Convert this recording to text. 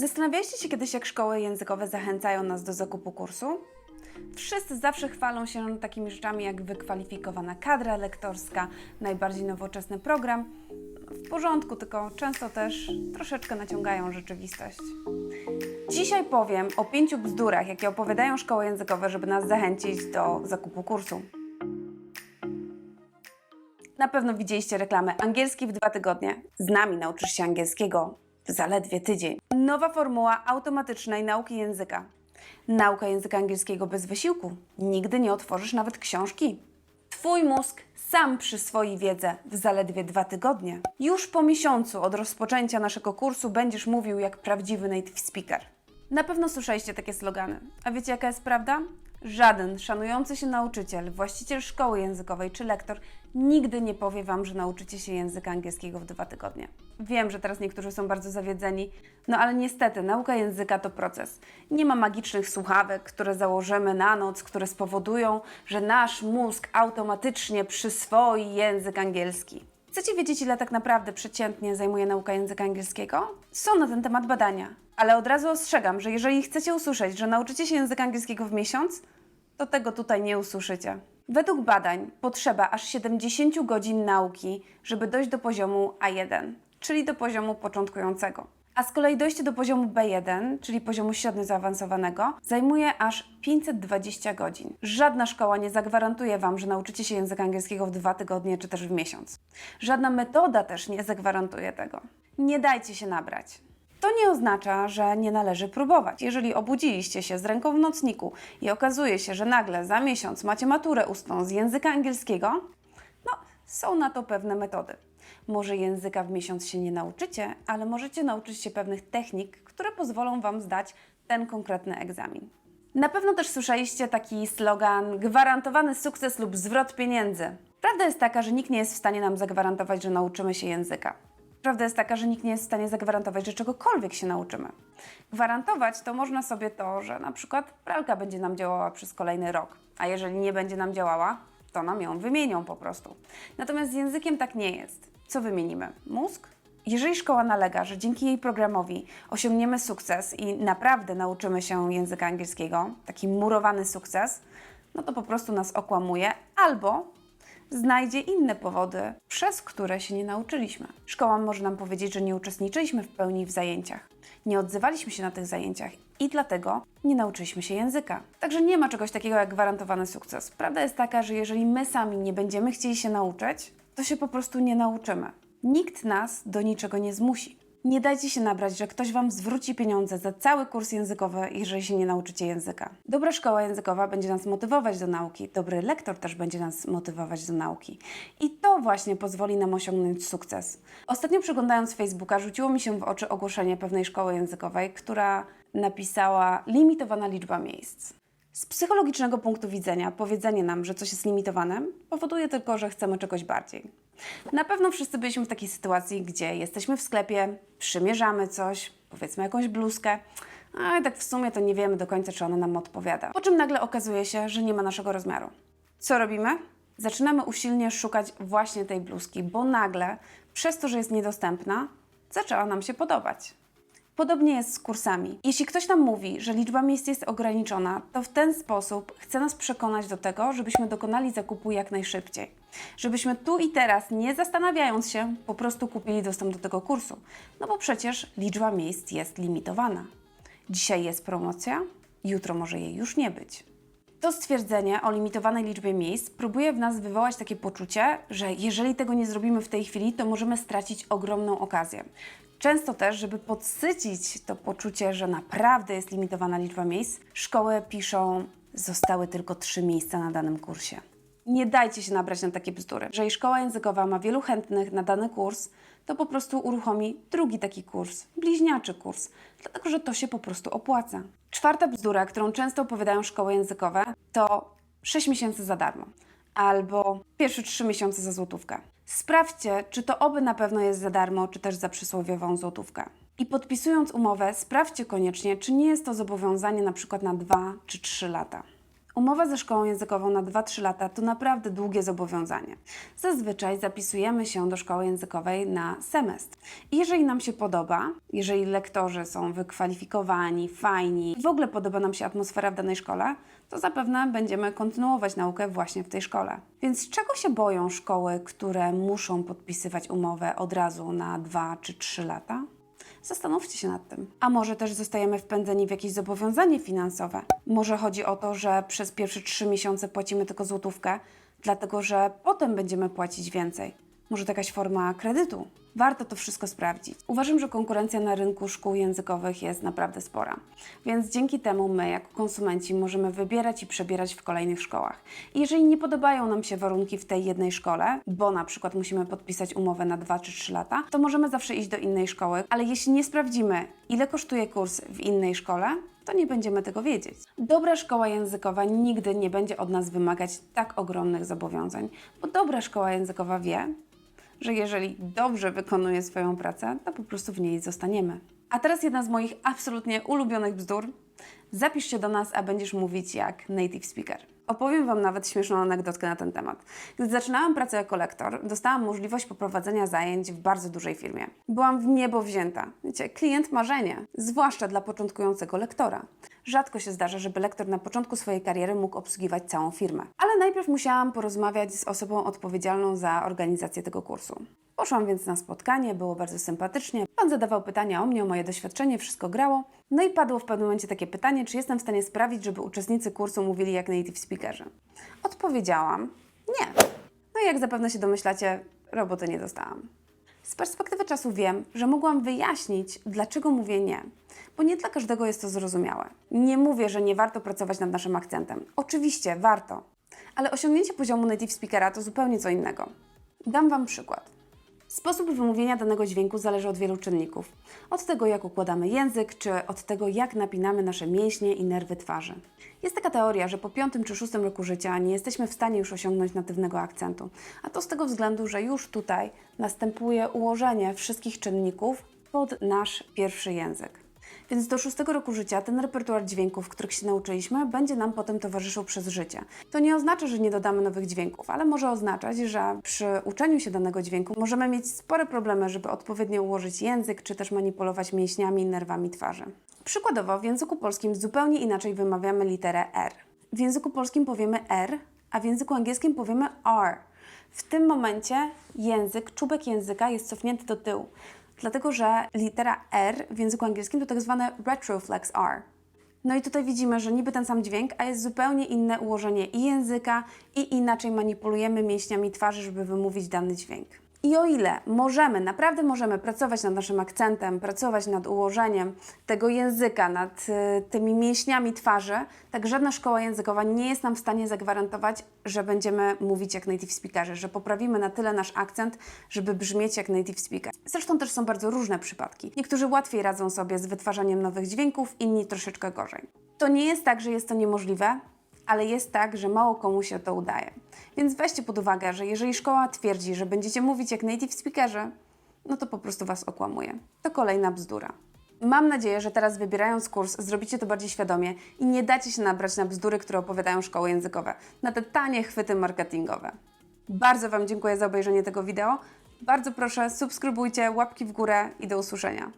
Zastanawialiście się kiedyś, jak szkoły językowe zachęcają nas do zakupu kursu? Wszyscy zawsze chwalą się takimi rzeczami jak wykwalifikowana kadra lektorska, najbardziej nowoczesny program. W porządku, tylko często też troszeczkę naciągają rzeczywistość. Dzisiaj powiem o pięciu bzdurach, jakie opowiadają szkoły językowe, żeby nas zachęcić do zakupu kursu. Na pewno widzieliście reklamę Angielski w dwa tygodnie. Z nami nauczysz się angielskiego w zaledwie tydzień. Nowa formuła automatycznej nauki języka. Nauka języka angielskiego bez wysiłku. Nigdy nie otworzysz nawet książki. Twój mózg sam przyswoi wiedzę w zaledwie dwa tygodnie. Już po miesiącu od rozpoczęcia naszego kursu będziesz mówił jak prawdziwy native speaker. Na pewno słyszeliście takie slogany. A wiecie jaka jest prawda? Żaden szanujący się nauczyciel, właściciel szkoły językowej czy lektor nigdy nie powie Wam, że nauczycie się języka angielskiego w dwa tygodnie. Wiem, że teraz niektórzy są bardzo zawiedzeni, no ale niestety nauka języka to proces. Nie ma magicznych słuchawek, które założymy na noc, które spowodują, że nasz mózg automatycznie przyswoi język angielski. Chcecie wiedzieć, ile tak naprawdę przeciętnie zajmuje nauka języka angielskiego? Są na ten temat badania, ale od razu ostrzegam, że jeżeli chcecie usłyszeć, że nauczycie się języka angielskiego w miesiąc, to tego tutaj nie usłyszycie. Według badań potrzeba aż 70 godzin nauki, żeby dojść do poziomu A1, czyli do poziomu początkującego. A z kolei dojście do poziomu B1, czyli poziomu średnio zaawansowanego, zajmuje aż 520 godzin. Żadna szkoła nie zagwarantuje Wam, że nauczycie się języka angielskiego w dwa tygodnie czy też w miesiąc. Żadna metoda też nie zagwarantuje tego. Nie dajcie się nabrać. To nie oznacza, że nie należy próbować. Jeżeli obudziliście się z ręką w nocniku i okazuje się, że nagle za miesiąc macie maturę ustną z języka angielskiego, no, są na to pewne metody. Może języka w miesiąc się nie nauczycie, ale możecie nauczyć się pewnych technik, które pozwolą Wam zdać ten konkretny egzamin. Na pewno też słyszeliście taki slogan gwarantowany sukces lub zwrot pieniędzy. Prawda jest taka, że nikt nie jest w stanie nam zagwarantować, że nauczymy się języka. Prawda jest taka, że nikt nie jest w stanie zagwarantować, że czegokolwiek się nauczymy. Gwarantować to można sobie to, że na przykład pralka będzie nam działała przez kolejny rok, a jeżeli nie będzie nam działała, to nam ją wymienią po prostu. Natomiast z językiem tak nie jest. Co wymienimy? Mózg? Jeżeli szkoła nalega, że dzięki jej programowi osiągniemy sukces i naprawdę nauczymy się języka angielskiego, taki murowany sukces, no to po prostu nas okłamuje albo znajdzie inne powody, przez które się nie nauczyliśmy. Szkoła może nam powiedzieć, że nie uczestniczyliśmy w pełni w zajęciach, nie odzywaliśmy się na tych zajęciach i dlatego nie nauczyliśmy się języka. Także nie ma czegoś takiego jak gwarantowany sukces. Prawda jest taka, że jeżeli my sami nie będziemy chcieli się nauczyć, to się po prostu nie nauczymy. Nikt nas do niczego nie zmusi. Nie dajcie się nabrać, że ktoś Wam zwróci pieniądze za cały kurs językowy, jeżeli się nie nauczycie języka. Dobra szkoła językowa będzie nas motywować do nauki, dobry lektor też będzie nas motywować do nauki. I to właśnie pozwoli nam osiągnąć sukces. Ostatnio przeglądając Facebooka, rzuciło mi się w oczy ogłoszenie pewnej szkoły językowej, która napisała limitowana liczba miejsc. Z psychologicznego punktu widzenia powiedzenie nam, że coś jest limitowane, powoduje tylko, że chcemy czegoś bardziej. Na pewno wszyscy byliśmy w takiej sytuacji, gdzie jesteśmy w sklepie, przymierzamy coś, powiedzmy jakąś bluzkę, a tak w sumie to nie wiemy do końca, czy ona nam odpowiada. Po czym nagle okazuje się, że nie ma naszego rozmiaru. Co robimy? Zaczynamy usilnie szukać właśnie tej bluzki, bo nagle, przez to, że jest niedostępna, zaczęła nam się podobać. Podobnie jest z kursami. Jeśli ktoś nam mówi, że liczba miejsc jest ograniczona, to w ten sposób chce nas przekonać do tego, żebyśmy dokonali zakupu jak najszybciej. Żebyśmy tu i teraz, nie zastanawiając się, po prostu kupili dostęp do tego kursu. No bo przecież liczba miejsc jest limitowana. Dzisiaj jest promocja, jutro może jej już nie być. To stwierdzenie o limitowanej liczbie miejsc próbuje w nas wywołać takie poczucie, że jeżeli tego nie zrobimy w tej chwili, to możemy stracić ogromną okazję. Często też, żeby podsycić to poczucie, że naprawdę jest limitowana liczba miejsc, szkoły piszą, zostały tylko trzy miejsca na danym kursie. Nie dajcie się nabrać na takie bzdury. Jeżeli szkoła językowa ma wielu chętnych na dany kurs, to po prostu uruchomi drugi taki kurs, bliźniaczy kurs, dlatego że to się po prostu opłaca. Czwarta bzdura, którą często opowiadają szkoły językowe, to 6 miesięcy za darmo albo pierwsze 3 miesiące za złotówkę. Sprawdźcie, czy to oby na pewno jest za darmo, czy też za przysłowiową złotówkę. I podpisując umowę, sprawdźcie koniecznie, czy nie jest to zobowiązanie na przykład na 2 czy 3 lata. Umowa ze szkołą językową na 2-3 lata to naprawdę długie zobowiązanie. Zazwyczaj zapisujemy się do szkoły językowej na semestr. I jeżeli nam się podoba, jeżeli lektorzy są wykwalifikowani, fajni, w ogóle podoba nam się atmosfera w danej szkole, to zapewne będziemy kontynuować naukę właśnie w tej szkole. Więc czego się boją szkoły, które muszą podpisywać umowę od razu na 2 czy 3 lata? Zastanówcie się nad tym. A może też zostajemy wpędzeni w jakieś zobowiązanie finansowe? Może chodzi o to, że przez pierwsze trzy miesiące płacimy tylko złotówkę, dlatego że potem będziemy płacić więcej. Może to jakaś forma kredytu? Warto to wszystko sprawdzić. Uważam, że konkurencja na rynku szkół językowych jest naprawdę spora, więc dzięki temu my, jako konsumenci, możemy wybierać i przebierać w kolejnych szkołach. I jeżeli nie podobają nam się warunki w tej jednej szkole, bo na przykład musimy podpisać umowę na 2 czy 3 lata, to możemy zawsze iść do innej szkoły, ale jeśli nie sprawdzimy, ile kosztuje kurs w innej szkole, to nie będziemy tego wiedzieć. Dobra szkoła językowa nigdy nie będzie od nas wymagać tak ogromnych zobowiązań, bo dobra szkoła językowa wie, że jeżeli dobrze wykonuje swoją pracę, to po prostu w niej zostaniemy. A teraz jedna z moich absolutnie ulubionych bzdur. Zapisz się do nas, a będziesz mówić jak native speaker. Opowiem Wam nawet śmieszną anegdotkę na ten temat. Gdy zaczynałam pracę jako lektor, dostałam możliwość poprowadzenia zajęć w bardzo dużej firmie. Byłam w niebo wzięta. Wiecie, klient marzenie, zwłaszcza dla początkującego lektora. Rzadko się zdarza, żeby lektor na początku swojej kariery mógł obsługiwać całą firmę. Ale najpierw musiałam porozmawiać z osobą odpowiedzialną za organizację tego kursu. Poszłam więc na spotkanie, było bardzo sympatycznie. Pan zadawał pytania o mnie, o moje doświadczenie, wszystko grało. No i padło w pewnym momencie takie pytanie, czy jestem w stanie sprawić, żeby uczestnicy kursu mówili jak native speakerzy. Odpowiedziałam, nie. No i jak zapewne się domyślacie, roboty nie dostałam. Z perspektywy czasu wiem, że mogłam wyjaśnić, dlaczego mówię nie, bo nie dla każdego jest to zrozumiałe. Nie mówię, że nie warto pracować nad naszym akcentem. Oczywiście, warto, ale osiągnięcie poziomu native speakera to zupełnie co innego. Dam Wam przykład. Sposób wymówienia danego dźwięku zależy od wielu czynników. Od tego, jak układamy język, czy od tego, jak napinamy nasze mięśnie i nerwy twarzy. Jest taka teoria, że po piątym czy szóstym roku życia nie jesteśmy w stanie już osiągnąć natywnego akcentu. A to z tego względu, że już tutaj następuje ułożenie wszystkich czynników pod nasz pierwszy język. Więc do szóstego roku życia ten repertuar dźwięków, których się nauczyliśmy, będzie nam potem towarzyszył przez życie. To nie oznacza, że nie dodamy nowych dźwięków, ale może oznaczać, że przy uczeniu się danego dźwięku możemy mieć spore problemy, żeby odpowiednio ułożyć język, czy też manipulować mięśniami i nerwami twarzy. Przykładowo w języku polskim zupełnie inaczej wymawiamy literę R. W języku polskim powiemy R, a w języku angielskim powiemy R. W tym momencie język, czubek języka jest cofnięty do tyłu dlatego że litera R w języku angielskim to tak zwane retroflex R. No i tutaj widzimy, że niby ten sam dźwięk, a jest zupełnie inne ułożenie i języka i inaczej manipulujemy mięśniami twarzy, żeby wymówić dany dźwięk. I o ile możemy, naprawdę możemy pracować nad naszym akcentem, pracować nad ułożeniem tego języka, nad y, tymi mięśniami twarzy, tak żadna szkoła językowa nie jest nam w stanie zagwarantować, że będziemy mówić jak native speakerzy, że poprawimy na tyle nasz akcent, żeby brzmieć jak native speaker. Zresztą też są bardzo różne przypadki. Niektórzy łatwiej radzą sobie z wytwarzaniem nowych dźwięków, inni troszeczkę gorzej. To nie jest tak, że jest to niemożliwe, ale jest tak, że mało komu się to udaje. Więc weźcie pod uwagę, że jeżeli szkoła twierdzi, że będziecie mówić jak native speakerzy, no to po prostu Was okłamuje. To kolejna bzdura. Mam nadzieję, że teraz wybierając kurs zrobicie to bardziej świadomie i nie dacie się nabrać na bzdury, które opowiadają szkoły językowe, na te tanie chwyty marketingowe. Bardzo Wam dziękuję za obejrzenie tego wideo. Bardzo proszę, subskrybujcie, łapki w górę i do usłyszenia.